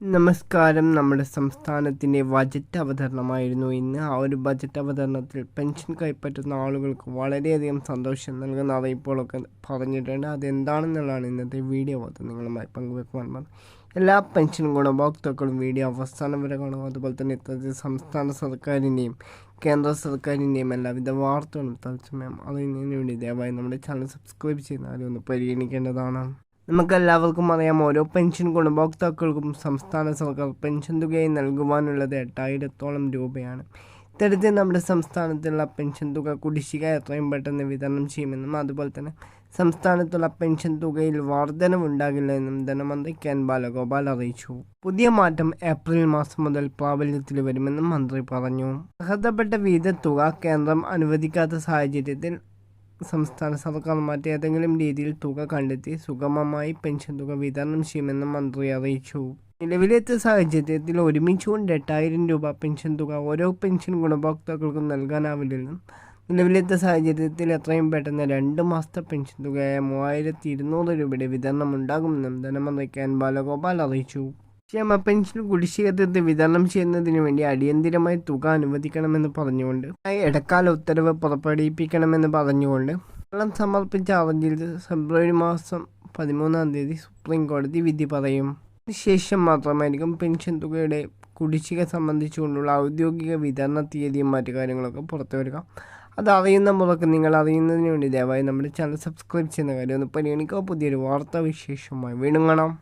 നമസ്കാരം. നമ്മുടെ സംസ്ഥാനത്തിന്റെ ബജറ്റ് അവതരണമായിരുന്നു ഇന്ന്. ആ ഒരു ബജറ്റ് അവതരണത്തിൽ പെൻഷൻ കൈപ്പറ്റുന്ന ആളുകൾക്ക് വളരെയധികം സന്തോഷം നൽകുന്ന അറിയിപ്പുകളൊക്കെ പറഞ്ഞിട്ടുണ്ട്. അതെന്താണെന്നുള്ളതാണ് ഇന്നത്തെ വീഡിയോ. അത് നിങ്ങളുമായി പങ്കുവെക്കുവാൻ പറഞ്ഞത് എല്ലാ പെൻഷൻ ഗുണഭോക്താക്കളും വീഡിയോ അവസാനം വരെ കാണും അതുപോലെ തന്നെ ഇത്തരത്തിൽ സംസ്ഥാന സർക്കാരിന്റെയും കേന്ദ്ര സർക്കാരിന്റെയും എല്ലാവിധ വാർത്തകളും തത്സമയം അറിയുന്നതിന് വേണ്ടി ദയവായി നമ്മുടെ ചാനൽ സബ്സ്ക്രൈബ് ചെയ്യുന്ന ആരും ഒന്ന് പരിഗണിക്കേണ്ടതാണ്. നമുക്കെല്ലാവർക്കും അറിയാം ഓരോ പെൻഷൻ ഗുണഭോക്താക്കൾക്കും സംസ്ഥാന സർക്കാർ പെൻഷൻ തുകയായി നൽകുവാനുള്ളത് എട്ടായിരത്തോളം രൂപയാണ്. ഇത്തരത്തിൽ നമ്മുടെ സംസ്ഥാനത്തുള്ള പെൻഷൻ തുക കുടിശ്ശിക എത്രയും പെട്ടെന്ന് വിതരണം ചെയ്യുമെന്നും അതുപോലെ തന്നെ സംസ്ഥാനത്തുള്ള പെൻഷൻ തുകയിൽ വർധനവുണ്ടാകില്ല എന്നും ധനമന്ത്രി കെൻ ബാലഗോപാൽ അറിയിച്ചു. പുതിയ മാറ്റം ഏപ്രിൽ മാസം മുതൽ പ്രാബല്യത്തിൽ വരുമെന്നും മന്ത്രി പറഞ്ഞു. അർഹതപ്പെട്ട വിഹിത തുക കേന്ദ്രം അനുവദിക്കാത്ത സാഹചര്യത്തിൽ സംസ്ഥാന സർക്കാർ മറ്റേതെങ്കിലും രീതിയിൽ തുക കണ്ടെത്തി സുഗമമായി പെൻഷൻ തുക വിതരണം ചെയ്യുമെന്ന് മന്ത്രി അറിയിച്ചു. നിലവിലെത്തിയ സാഹചര്യത്തിൽ ഒരുമിച്ചുകൊണ്ട് എട്ടായിരം രൂപ പെൻഷൻ തുക ഓരോ പെൻഷൻ ഗുണഭോക്താക്കൾക്കും നൽകാനാവില്ലെന്നും നിലവിലെത്തിയ സാഹചര്യത്തിൽ എത്രയും പെട്ടെന്ന് രണ്ട് മാസത്തെ പെൻഷൻ തുകയായ മൂവായിരത്തി ഇരുന്നൂറ് രൂപയുടെ വിതരണം ഉണ്ടാകുമെന്നും ധനമന്ത്രി എൻ ബാലഗോപാൽ അറിയിച്ചു. ക്ഷേമ പെൻഷൻ കുടിശ്ശിക തീർത്ത് വിതരണം ചെയ്യുന്നതിന് വേണ്ടി അടിയന്തിരമായി തുക അനുവദിക്കണമെന്ന് പറഞ്ഞുകൊണ്ട് ഇടക്കാല ഉത്തരവ് പുറപ്പെടുവിപ്പിക്കണമെന്ന് പറഞ്ഞുകൊണ്ട് കേരളം സമർപ്പിച്ച ഹർജിയിൽ ഫെബ്രുവരി മാസം പതിമൂന്നാം തീയതി സുപ്രീം കോടതി വിധി പറയും. ശേഷം മാത്രമായിരിക്കും പെൻഷൻ തുകയുടെ കുടിശ്ശിക സംബന്ധിച്ചുകൊണ്ടുള്ള ഔദ്യോഗിക വിതരണ തീയതിയും മറ്റു കാര്യങ്ങളൊക്കെ പുറത്തു വരിക. അത് അറിയുന്ന മുറക്ക് നിങ്ങൾ അറിയുന്നതിന് വേണ്ടി ദയവായി നമ്മുടെ ചാനൽ സബ്സ്ക്രൈബ് ചെയ്യുന്ന കാര്യം ഒന്ന് പരിഗണിക്കുക. പുതിയൊരു വാർത്താ വിശേഷമായി വീണ്ടും കാണാം.